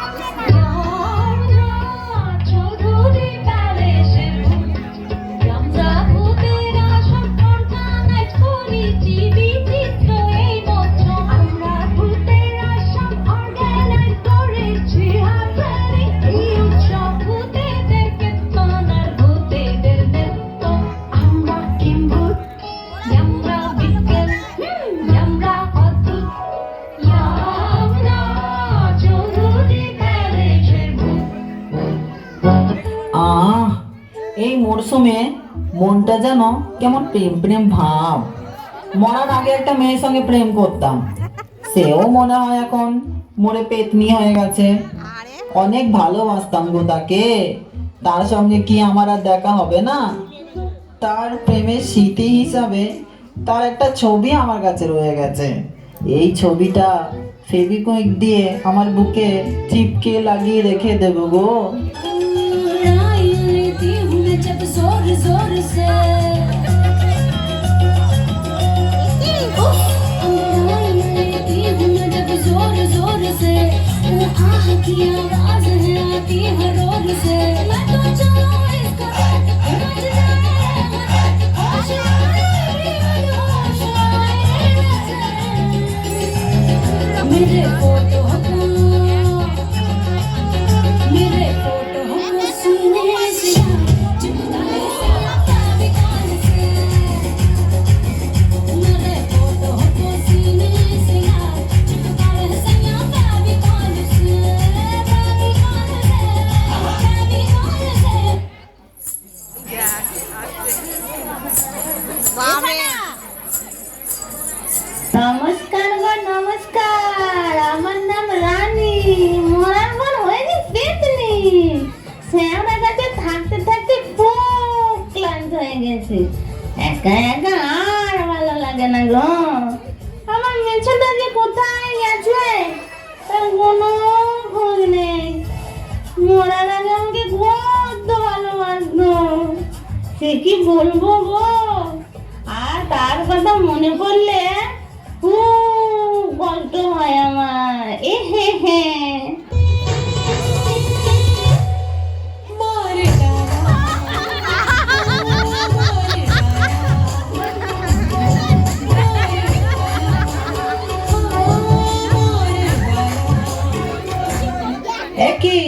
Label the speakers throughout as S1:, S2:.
S1: Thank you. মরশুমে মনটা যেন কেমন প্রেম প্রেম ভাব। মরার আগে একটা মেয়ের সঙ্গে প্রেম করতাম। সেও মনে হয় এখন মরে পেতনি হয়ে গেছে। অনেক ভালোবাসতাম গো তাকে। তার সঙ্গে কি আমার আর দেখা হবে না? তার প্রেমের স্মৃতি হিসাবে তার একটা ছবি আমার কাছে রয়ে গেছে। এই ছবিটা ফেবিকুইক দিয়ে আমার বুকে চিপকে লাগিয়ে রেখে দেবো গো।
S2: sorriso ser.
S3: নমস্কার গো, নমস্কার। আমার নাম রানী। মরার হয়নি পেতনি। কাছে থাকতে থাকতে খুব ক্লান্ত হয়ে গেছে। একা একা আর ভালো লাগে না গো। আমার মেছেটা যে কোথায় গেছে তার কোনো খোঁজ নেই। মরার আগে আমাকে ভালোবাসতো সে কি বলব গো? আর তার কথা মনে পড়লে খুব কষ্ট হয় আমার। এ হে হে।
S1: একই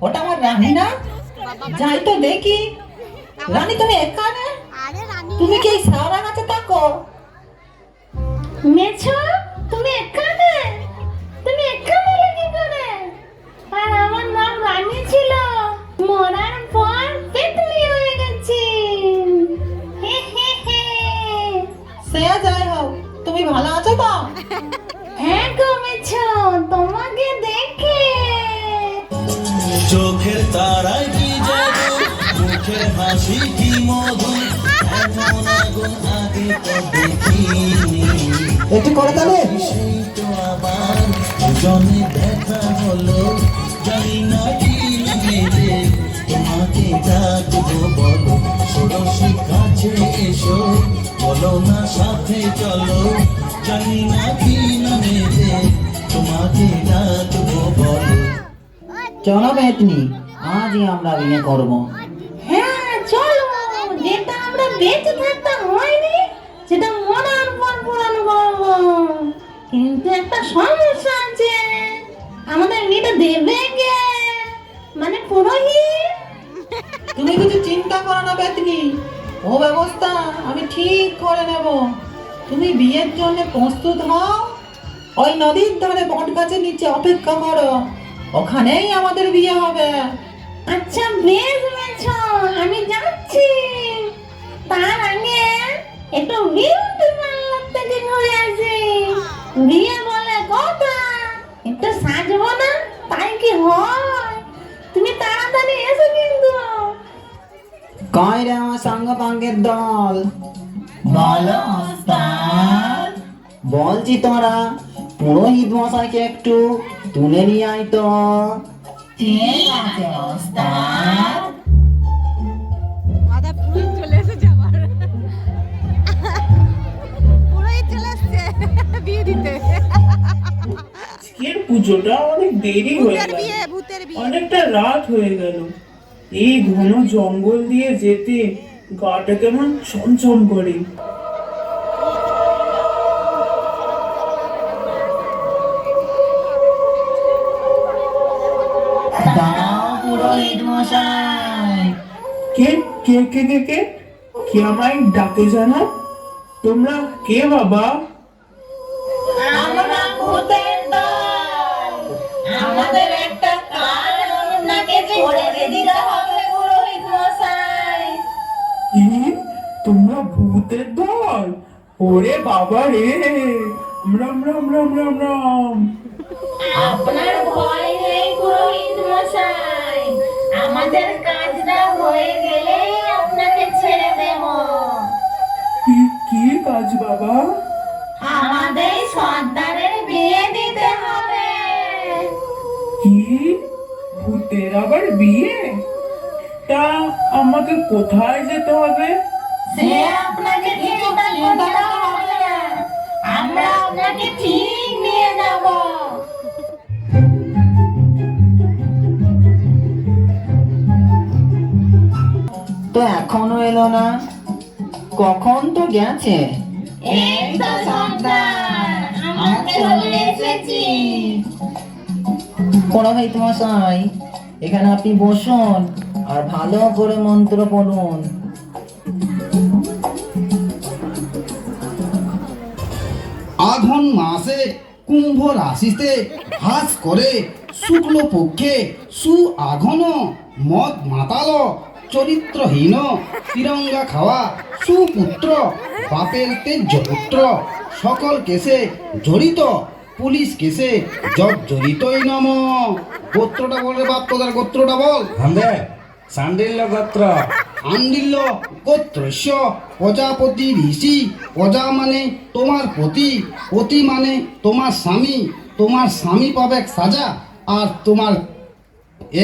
S1: ওটা আমার রানী না? যাই তো দেখি। রানী তুমি এখানে? তুমি কি সারা গাছে থাকো?
S3: মেছো তুমি এখানে? তুমি এখানে লেগে করে? আর আমার নাম রানী ছিল। মরার পর পেতনি হয়ে গেছি।
S1: সে যাই হোক তুমি ভালো আছো তো?
S3: হ্যাঁ গো মেছো তোমাকে দেখে।
S4: চোখের তারায় কি জাদু মুখের হাসি কি মধু এমন আগুন আগে তো দেখিনি।
S1: একটু করে তাহলে।
S4: সেই তো আবার দুজনে দেখা হলো জানি না কি মেরে তোমাকে ডাকবো বলো ষোড়শী কাছে এসো বলো না সাথে চলো জানি না কি মেরে তোমাকে ডাকবো বলো।
S1: চলো বেতনি আজই আমরা বিয়ে করব।
S3: বেঁচে থাকতে হয়নি? সেটা মরার পর পূরণ করব কিন্তু একটা সমস্যা আছে। আমাদের মেয়েটা দেবে কে? মানে পুরোহিত?
S1: তুমি কিছু চিন্তা করো না বেতনি। ও ব্যবস্থা আমি ঠিক করে নেব। তুমি বিয়ের জন্য প্রস্তুত হও। ওই নদীর ধারে বট গাছের নিচে অপেক্ষা করো। ওখানেই আমাদের বিয়ে হবে।
S3: আচ্ছা বেশ বেছ
S1: পাঙ্গের দল। বলো ওস্তাদ। বলছি তোরা পুরোহিত মশাইকে একটু তুলে নিয়ে আয় তো। ঠিক আছে ওস্তাদ। এর
S5: পুজোটা অনেক দেরি হয়ে গেল। অনেকটা রাত হয়ে গেল। এই ঘন জঙ্গল দিয়ে যেতে গাটা কেমন ছমছম করে। কে কে কে কে কে? কে আমায় ডাকে জানো? তোমরা কে বাবা? ওরে বাবা রে। রাম রাম রাম রাম রাম।
S3: আপনার ভয় নেই পুরোহিত মশাই। আমাদের কাজটা হয়ে গেলে আপনাকে ছেড়ে দেব।
S5: কি কি কাজ বাবা?
S3: আমাদের সর্দারের বিয়ে দিতে হবে।
S5: কি? ভূতের আবার বিয়ে? তা আমাকে কোথায় যেতে হবে?
S3: সে আপনাকে চিন্তা আপনাকে ঠিক নিয়ে যাব।
S1: তো এখনও এলো না? কখন তো গেছে?
S3: এই তো আমরা চলে এসেছি।
S1: এখানে আপনি বসুন আর ভালো করে মন্ত্র পড়ুন।
S6: আঘন মাসে কুম্ভ রাশিতে হাস করে, শুক্ল পক্ষে সু আঘন মদ মাতাল, চরিত্রহীন, তিরঙ্গা খাওয়া, সুপুত্র, বাপের তেজ পুত্র সকল কেসে জড়িত, পুলিশ কেসে জব জড়িতই নম। গোত্রটা বল রে বাপ, তোদের গোত্রটা বল।
S7: হামদে সান্ডিল্য গোত্র
S6: আন্ডিল্য গোত্রস্য, প্রজাপতি ঋষি, প্রজা মানে তোমার পতি পতি মানে তোমার স্বামী তোমার স্বামী পাবে সাজা, আর তোমার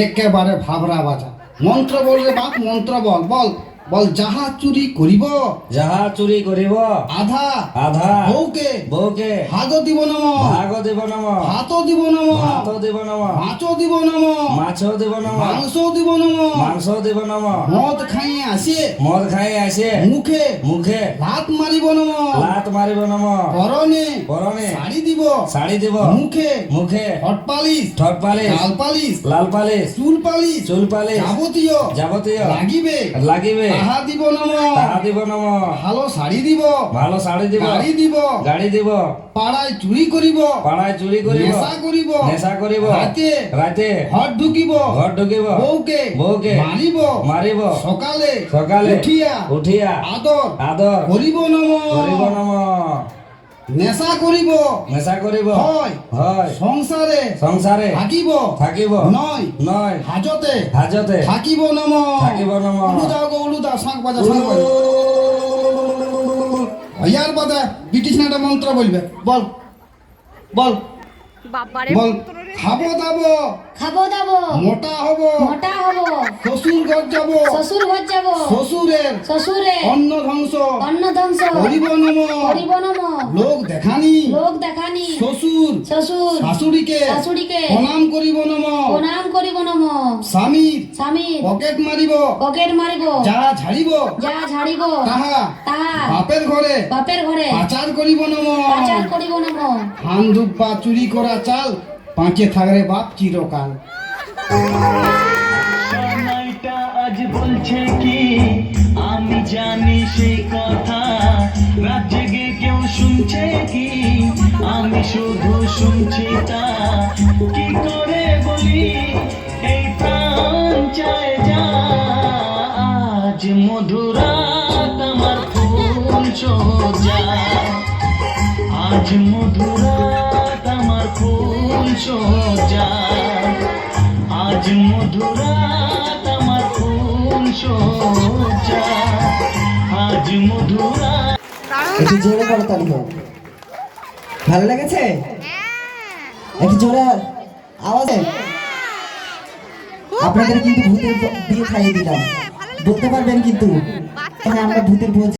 S6: একেবারে ভাবরা বাজা। মন্ত্র বললে বাপ, মন্ত্র বল বল। বল যাহা চুরি করিব
S7: যাহা চুরি করিব
S6: আধা
S7: আধা
S6: বউকে
S7: বউকে
S6: ভাগ দিব নম
S7: ভাগ দিব নম
S6: ভাত দিব নম
S7: ভাত দিব নম
S6: মাছ দিব নম
S7: মাছ দিব নম
S6: মাংস দিব নম
S7: মাংস দিব নম
S6: মদ খাই আসে
S7: মদ খাই আসে
S6: মুখে
S7: মুখে
S6: লাত মারিব নম
S7: লাত মারিব নম
S6: পরনে
S7: পরনে
S6: শাড়ি দিব
S7: শাড়ি দিব
S6: মুখে
S7: মুখে
S6: হট পালিশ
S7: ঠট পালিশ
S6: লাল পালিশ
S7: লাল পালিশ
S6: চুল পালিশ
S7: চুল পালিশ
S6: যাবতীয়
S7: যাবতীয়
S6: লাগিবে
S7: লাগিবে
S6: তাহা দিব নম।
S7: তাহা দিব নম।
S6: ভালো শাড়ি দিব।
S7: ভালো শাড়ি দিব।
S6: গাড়ি দিব।
S7: গাড়ি দিব।
S6: পাড়ায় চুরি করিব।
S7: পাড়ায় চুরি করিব।
S6: নেশা করিব।
S7: নেশা করিব।
S6: রাতে
S7: রাতে
S6: হট ঢুকিব।
S7: ঘর ঢুকিব।
S6: বউকে
S7: বউকে
S6: মারিব।
S7: মারিব।
S6: সকালে
S7: সকালে
S6: উঠিয়া
S7: উঠিয়া
S6: আদর
S7: আদর
S6: করিব নম।
S7: করিব নম।
S6: নেশা করিব।
S7: নেশা করিব।
S6: হয়।
S7: হয়।
S6: সংসারে
S7: সংসারে
S6: থাকিব।
S7: থাকিব।
S6: নয়।
S7: নয়।
S6: হাজতে
S7: হাজতে
S6: থাকিব নম।
S7: থাকিব নম।
S6: উলু শাঁখ বাজা শাঁখ বাজা বাদা ব্রিটিশ একটা মন্ত্র বলবে। বল। বল।
S8: বাবারে
S6: বল। খাব দাবো।
S2: খাব দাবো।
S6: মোটা হব।
S2: মোটা হব।
S6: শ্বশুর ঘর যাব।
S2: শ্বশুর ঘর যাব।
S6: শ্বশুরের
S2: শ্বশুরে
S6: অন্ন ধ্বংস।
S2: অন্ন ধ্বংস।
S6: করিব নম
S2: করিব নম
S6: লোক দেখানি।
S2: লোক দেখানি।
S6: শ্বশুর।
S2: শ্বশুর।
S6: শাশুড়িকে
S2: শাশুড়িকে
S6: প্রণাম করিব নম।
S2: প্রণাম করিব নম।
S6: স্বামী
S2: স্বামী
S6: পকেট মারিব।
S2: পকেট মারিব।
S6: যা ঝাড়িব।
S2: যা ঝাড়িব।
S6: তাহা
S2: তাহা
S6: বাপের ঘরে
S2: বাপের ঘরে
S6: পাচার করিব নম।
S2: পাচার করিব নম।
S6: ধান ধূপ বা চুরি করা চাল পাঁচে থাকরে বাপ চিরকাল।
S4: আজ বলছে কি? আমি জানি সেই কথা। রাত জেগে কেউ শুনছে কি? আমি শুধু শুনছি তা। কি করে বলি? এই প্রাণ চায় যা। আজ মধুরাত আমার ফুল সোজা। আজ ফুল আজ আমার আজ
S9: একটু জোরে হোক ভালো লেগেছে? একটু জোরে আওয়াজে। আপনাদের কিন্তু ভূতের বিয়ে খাইয়ে দিলাম। বলতে পারবেন কিন্তু। আমরা ভূতের